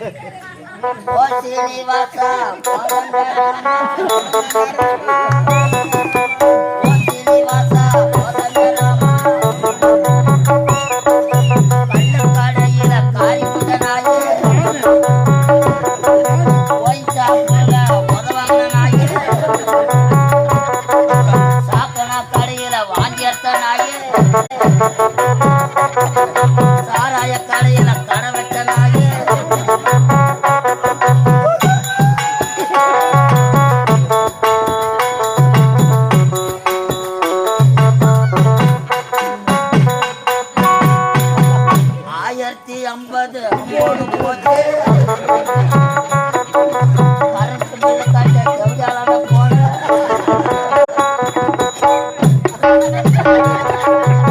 ஓ சீனிவாசா கோதண்டராமா. ஓ தொள்ளாயிரத்தி ஐம்பது.